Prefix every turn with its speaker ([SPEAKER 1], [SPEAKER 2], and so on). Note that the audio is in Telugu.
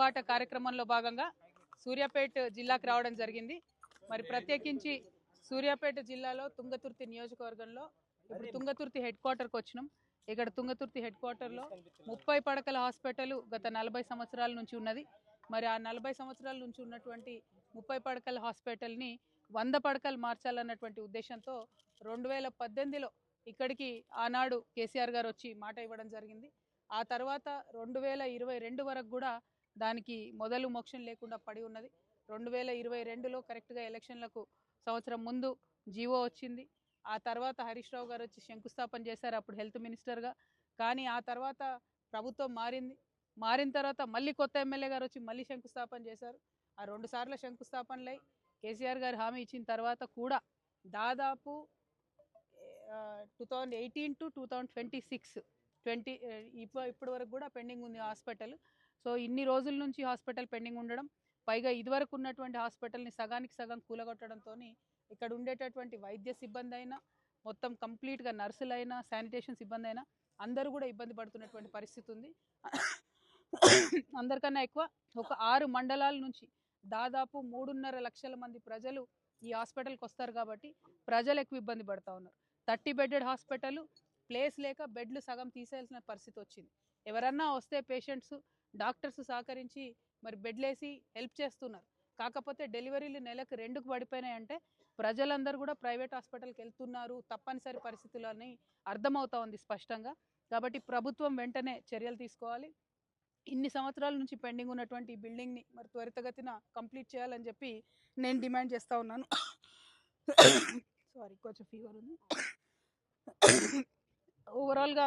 [SPEAKER 1] బాట కార్యక్రమంలో భాగంగా సూర్యాపేట జిల్లాకు రావడం జరిగింది. మరి ప్రత్యేకించి సూర్యాపేట జిల్లాలో తుంగతుర్తి నియోజకవర్గంలో ఇప్పుడు తుంగతుర్తి హెడ్ క్వార్టర్కి వచ్చినాం. ఇక్కడ తుంగతుర్తి హెడ్ క్వార్టర్లో ముప్పై పడకల హాస్పిటల్ గత నలభై సంవత్సరాల నుంచి ఉన్నది. మరి ఆ నలభై సంవత్సరాల నుంచి ఉన్నటువంటి ముప్పై పడకల హాస్పిటల్ని వంద పడకలు మార్చాలన్నటువంటి ఉద్దేశంతో రెండు వేల పద్దెనిమిదిలో ఇక్కడికి ఆనాడు కేసీఆర్ గారు వచ్చి మాట ఇవ్వడం జరిగింది. ఆ తర్వాత రెండు వేల ఇరవై రెండు వరకు కూడా దానికి మొదలు మోక్షం లేకుండా పడి ఉన్నది. రెండు వేల ఇరవై రెండులో కరెక్ట్గా ఎలక్షన్లకు సంవత్సరం ముందు జీవో వచ్చింది. ఆ తర్వాత హరీష్ రావు గారు వచ్చి శంకుస్థాపన చేశారు అప్పుడు హెల్త్ మినిస్టర్గా. కానీ ఆ తర్వాత ప్రభుత్వం మారింది. మారిన తర్వాత మళ్ళీ కొత్త ఎమ్మెల్యే గారు వచ్చి మళ్ళీ శంకుస్థాపన చేశారు. ఆ రెండు సార్లు శంకుస్థాపనలై కేసీఆర్ గారు హామీ ఇచ్చిన తర్వాత కూడా దాదాపు two thousand eighteen to two thousand twenty six twenty ఇప్పుడు ఇప్పటి వరకు కూడా పెండింగ్ ఉంది హాస్పిటల్. సో ఇన్ని రోజుల నుంచి హాస్పిటల్ పెండింగ్ ఉండడం పైగా ఇదివరకు ఉన్నటువంటి హాస్పిటల్ని సగానికి సగం కూలగొట్టడంతో ఇక్కడ ఉండేటటువంటి వైద్య సిబ్బంది అయినా మొత్తం కంప్లీట్గా నర్సులైనా శానిటేషన్ సిబ్బంది అయినా అందరూ కూడా ఇబ్బంది పడుతున్నటువంటి పరిస్థితి ఉంది అందరికన్నా ఎక్కువ ఒక ఆరు మండలాల నుంచి దాదాపు మూడున్నర లక్షల మంది ప్రజలు ఈ హాస్పిటల్కి వస్తారు కాబట్టి ప్రజలు ఎక్కువ ఇబ్బంది పడుతూ ఉన్నారు. థర్టీ బెడెడ్ హాస్పిటల్ ప్లేస్ లేక బెడ్లు సగం తీసేయాల్సిన పరిస్థితి వచ్చింది. ఎవరన్నా వస్తే పేషెంట్స్ డాక్టర్స్ సహకరించి మరి బెడ్లేసి హెల్ప్ చేస్తున్నారు. కాకపోతే డెలివరీలు నెలకు రెండుకు పడిపోయినాయి అంటే ప్రజలందరూ కూడా ప్రైవేట్ హాస్పిటల్కి వెళ్తున్నారు. తప్పనిసరి పరిస్థితులని అర్థమవుతా ఉంది స్పష్టంగా. కాబట్టి ప్రభుత్వం వెంటనే చర్యలు తీసుకోవాలి. ఇన్ని సంవత్సరాల నుంచి పెండింగ్ ఉన్నటువంటి ఈ బిల్డింగ్ని మరి త్వరితగతిన కంప్లీట్ చేయాలని చెప్పి నేను డిమాండ్ చేస్తూ ఉన్నాను. సారీ కొంచెం ఫీవర్ ఉంది. ఓవరాల్గా